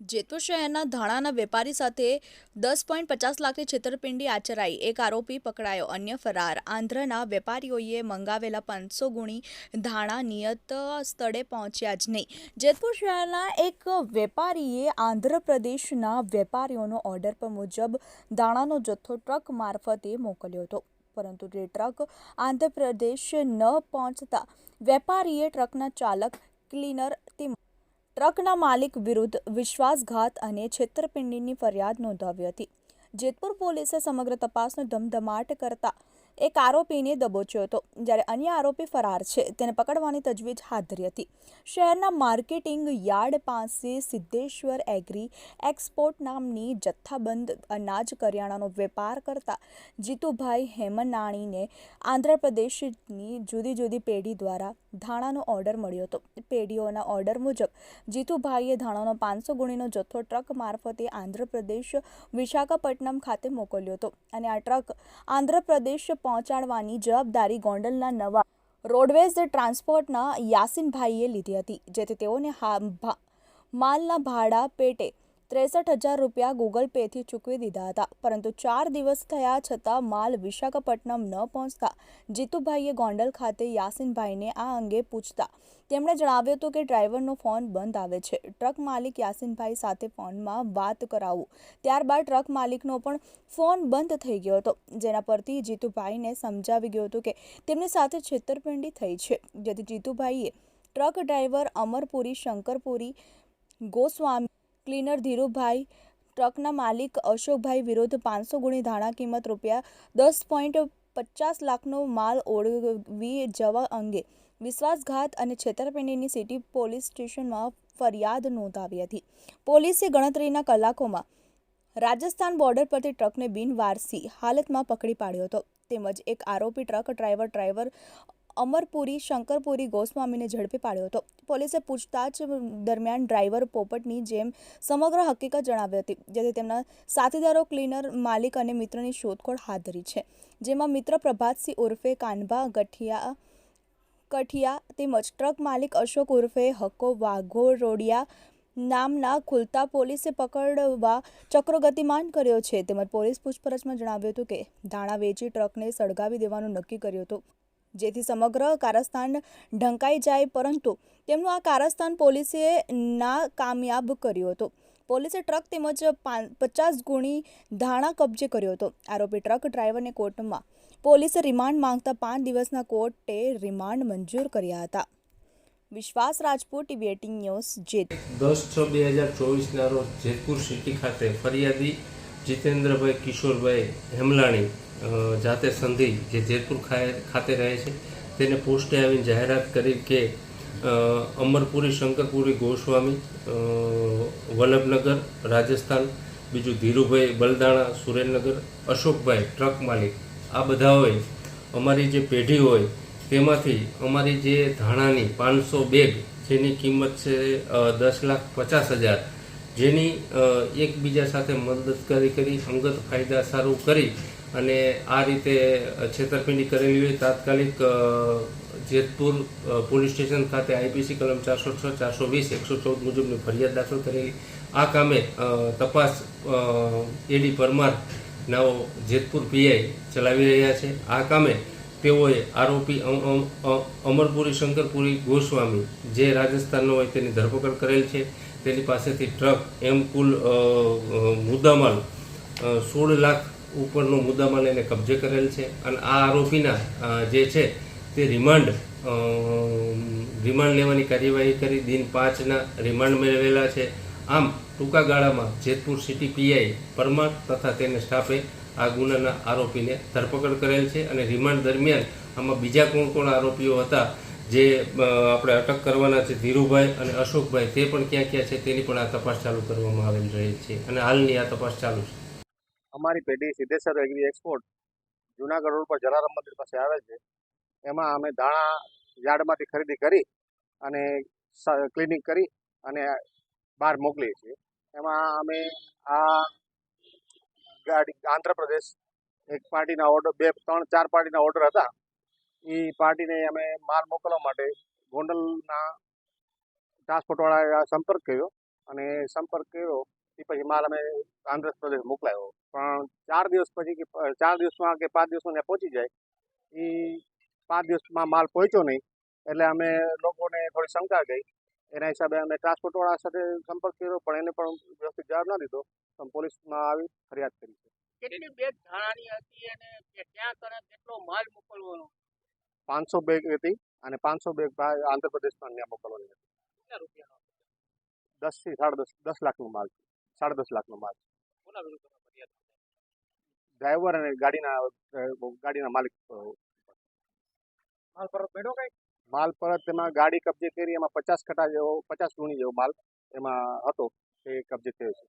જેતપુર શહેરના ધાણાના વેપારી સાથે દસ પોઈન્ટ પચાસ લાખની છેતરપિંડી આચરાઈ. એક આરોપી પકડાયો, અન્ય ફરાર. આંધ્રના વેપારીઓએ મંગાવેલા પાંચસો ગુણી ધાણા નિયત સ્થળે પહોંચ્યા જ નહીં. જેતપુર શહેરના એક વેપારીએ આંધ્રપ્રદેશના વેપારીઓનો ઓર્ડર પર મુજબ ધાણાનો જથ્થો ટ્રક મારફતે મોકલ્યો હતો. પરંતુ તે ટ્રક આંધ્રપ્રદેશ ન પહોંચતા વેપારીએ ટ્રકના ચાલક, ક્લીનર તેમજ ટ્રકના માલિક વિરુદ્ધ વિશ્વાસઘાત અને છેતરપિંડીની ફરિયાદ નોંધાવી હતી. જેતપુર પોલીસે સમગ્ર તપાસનો ધમધમાટ કરતા એક આરોપીને દબોચ્યો હતો. જ્યારે અન્ય આરોપી ફરાર છે, તેને પકડવાની તજવીજ હાથ ધરી હતી. શહેરના માર્કેટિંગ યાર્ડ પાસે સિદ્ધેશ્વર એગ્રી એક્સપોર્ટ નામની જથ્થાબંધ અનાજ કરિયાણાનો વેપાર કરતા જીતુભાઈ હેમનાણીને આંધ્રપ્રદેશની જુદી જુદી પેઢી દ્વારા ધાણાનો ઓર્ડર મળ્યો હતો. પેઢીઓના ઓર્ડર મુજબ, જીતુભાઈએ ધાણાનો પાંચસો ગુણીનો જથ્થો ટ્રક મારફતે આંધ્રપ્રદેશ વિશાખાપટ્ટનમ ખાતે મોકલ્યો હતો અને આ ટ્રક આંધ્રપ્રદેશ પહોંચાડવાની જવાબદારી ગોંડલના નવા રોડવેઝ ટ્રાન્સપોર્ટના યાસીનભાઈએ લીધી હતી જેથી તેઓને માલના ભાડા પેટે ત્રેસઠ હજાર રૂપિયા ગૂગલ પેથી ચૂકવી દીધા હતા. પરંતુ ચાર દિવસ થયા છતાં માલ વિશાખાપટ્ટનમ ન પહોંચતા જીતુભાઈએ ગોંડલ ખાતે યાસીનભાઈને આ અંગે પૂછતા. તેમણે જણાવ્યું હતું કે ડ્રાઈવરનો ફોન બંધ આવે છે. ટ્રક માલિક યાસીનભાઈ સાથે ફોનમાં વાત કરાવું. ત્યારબાદ ટ્રક માલિકનો પણ ફોન બંધ થઈ ગયો હતો, જેના પરથી જીતુભાઈને સમજાવી ગયું હતું કે તેમની સાથે છેતરપિંડી થઈ છે. જેથી જીતુભાઈએ truck driver Amarpuri, Shankarpuri, Goswami cleaner Dhirubhai, ટ્રકના માલિક અશોકભાઈ વિરુદ્ધ પાંચસો ગુણી ધાણા કિંમત રૂપિયા દસ પોઈન્ટ પચાસ લાખનો માલ ઓળવી જવા અંગે વિશ્વાસઘાત અને છેતરપિંડીની સિટી પોલીસ સ્ટેશનમાં ફરિયાદ નોંધાવી હતી. પોલીસે ગણતરીના કલાકોમાં રાજસ્થાન બોર્ડર પરથી ટ્રકને બિનવારસી હાલતમાં પકડી પાડ્યો હતો. તેમજ એક આરોપી truck driver driver Amarpuri, Shankarpuri ગોસ્વામીને ઝડપી પાડ્યો હતો. પોલીસે પૂછતાછ દરમિયાન ડ્રાઈવર પોપટની જેમ સમગ્ર હકીકત જણાવી હતી, જેથી તેમના સાથીદારો, ક્લીનર, માલિક અને મિત્રની શોધખોળ હાથ ધરી છે. જેમાં મિત્ર પ્રભાતસિંહ ઉર્ફે કાનભા, ગઠિયા, કઠિયા તેમજ ટ્રક માલિક અશોક ઉર્ફે હકો વાઘોરોડિયા નામના ખુલતા પોલીસે પકડવા ચક્રો ગતિમાન કર્યો છે. તેમજ પોલીસ પૂછપરછમાં જણાવ્યું હતું કે, ધાણા વેચી ટ્રકને સળગાવી દેવાનું નક્કી કર્યું હતું. જેથી સમગ્ર કારસ્તાન ઢંકાઈ જાય, પરંતુ તેમનું આ કારસ્તાન પોલીસે ના કામયાબ કર્યું હતું. પોલીસે ટ્રક તેમજ પચાસ ગુણી ધાણા કબજે કર્યો હતો. આરોપી ટ્રક ડ્રાઈવરને કોર્ટમાં પોલીસે રિમાન્ડ માંગતા પાંચ દિવસના કોર્ટે રિમાન્ડ મંજૂર કર્યા હતા. વિશ્વાસ રાજપૂત, ટીવી ન્યૂઝ જેત દસ છ બે હજાર ચોવીસના રોજ જેતપુર સિટી ખાતે ફરિયાદી જીતેન્દ્રભાઈ કિશોરભાઈ હેમલાણી જાતે સંધિ જે જેતપુર ખાતે રહે છે, તેને પોસ્ટે આવીને જાહેરાત કરી કે અમરપુરી, શંકરપુરી, ગોસ્વામી વલ્લભનગર, રાજસ્થાન, બીજું ધીરુભાઈ બલદાણા, સુરેન્દ્રનગર, અશોકભાઈ, ટ્રક માલિક, આ બધા હોય, અમારી જે પેઢી હોય, તેમાંથી અમારી જે ધાણાની પાંચસો બેગ, જેની કિંમત છે દસ લાખ પચાસ હજાર જેની એકબીજા સાથે મદદ કરી અંગત ફાયદા સારું કરી અને આ રીતે છેતરપિંડી કરેલી હોય તાત્કાલિક જેતપુર પોલીસ સ્ટેશન ખાતે આઈપીસી કલમ ચારસો છ, ચારસો વીસ, એકસો ચૌદ મુજબની ફરિયાદ દાખલ કરેલી. આ કામે તપાસ એડી પરમાર, નાઓ જેતપુર પીઆઈ, ચલાવી રહ્યા છે. આ કામે તેઓએ આરોપી અમ- અમ- અમરપુરી શંકરપુરી ગોસ્વામી, જે રાજસ્થાનનો હોય તેની ધરપકડ કરેલ છે. તેની પાસેથી ટ્રક એમ કુલ મુદ્દામાલ સોળ લાખ ઉપરનો મુદ્દામાલ એને કબજે કરેલ છે. અને આ આરોપીના જે છે તે રિમાન્ડ રિમાન્ડ લેવાની કાર્યવાહી કરી, દિન પાંચના રિમાન્ડ મેળવેલા છે. આમ, ટૂંકા ગાળામાં જેતપુર સિટી પીઆઈ પરમાર તથા તેને સ્ટાફે આ ગુનાના આરોપીને ધરપકડ કરેલ છે અને રિમાન્ડ દરમિયાન આમાં બીજા કોણ કોણ આરોપીઓ હતા જે આપણે અટક કરવાના છે ધીરુભાઈ અને અશોકભાઈ, તે પણ ક્યાં ક્યાં છે તેની પણ આ તપાસ ચાલુ કરવામાં આવેલ રહી છે અને હાલની આ તપાસ ચાલુ છે. અમારી પેઢી Siddheshwar agri export Junagadh road પર જલારામ મંદિર પાસે આવે છે. એમાં અમે દાણા યાર્ડમાંથી ખરીદી કરી અને ક્લિનિક કરી અને બહાર મોકલીએ છીએ. એમાં અમે આ ગાડી, આંધ્રપ્રદેશ એક પાર્ટીના ઓર્ડર બે, ત્રણ, ચાર પાર્ટીના ઓર્ડર હતા. એ પાર્ટીને અમે માલ મોકલવા માટે ગોંડલના ટ્રાન્સપોર્ટવાળાએ સંપર્ક કર્યો અને સંપર્ક કર્યો એ પછી માલ અમે આંધ્રપ્રદેશ મોકલાયો. પણ ચાર દિવસ પછી કે ચાર દિવસમાં કે પાંચ દિવસમાં ત્યાં પહોંચી જાય એ પાંચ દિવસમાં માલ પહોંચ્યો નહીં. એટલે અમે લોકોને થોડી શંકા ગઈ એના હિસાબે અમે ટ્રાન્સપોર્ટવાળા સાથે સંપર્ક કર્યો, પણ એને પણ વ્યવસ્થિત જવાબ ના દીધો. પણ પોલીસમાં આવી ફરિયાદ કરી છે. કેટલી બેગ ધાણાની હતી અને ક્યાં કરે કેટલો માલ મોકલવાનો? પાંચસો બેગ હતી અને પાંચસો બેગ ભાઈ આંધ્રપ્રદેશમાં ત્યાં મોકલવાની હતી. દસથી સાડા દસ દસ લાખનો માલ છે સાડા દસ લાખનો માલ તમે નોંધાવી? ડ્રાઈવર અને ગાડીના ગાડીના માલિક માલ પરત મેળવો કઈ? માલ પરત એમાં ગાડી કબજે કરી એમાં પચાસ કટા જેવો પચાસ ગુણી જેવો માલ એમાં હતો એ કબજે થયો છે.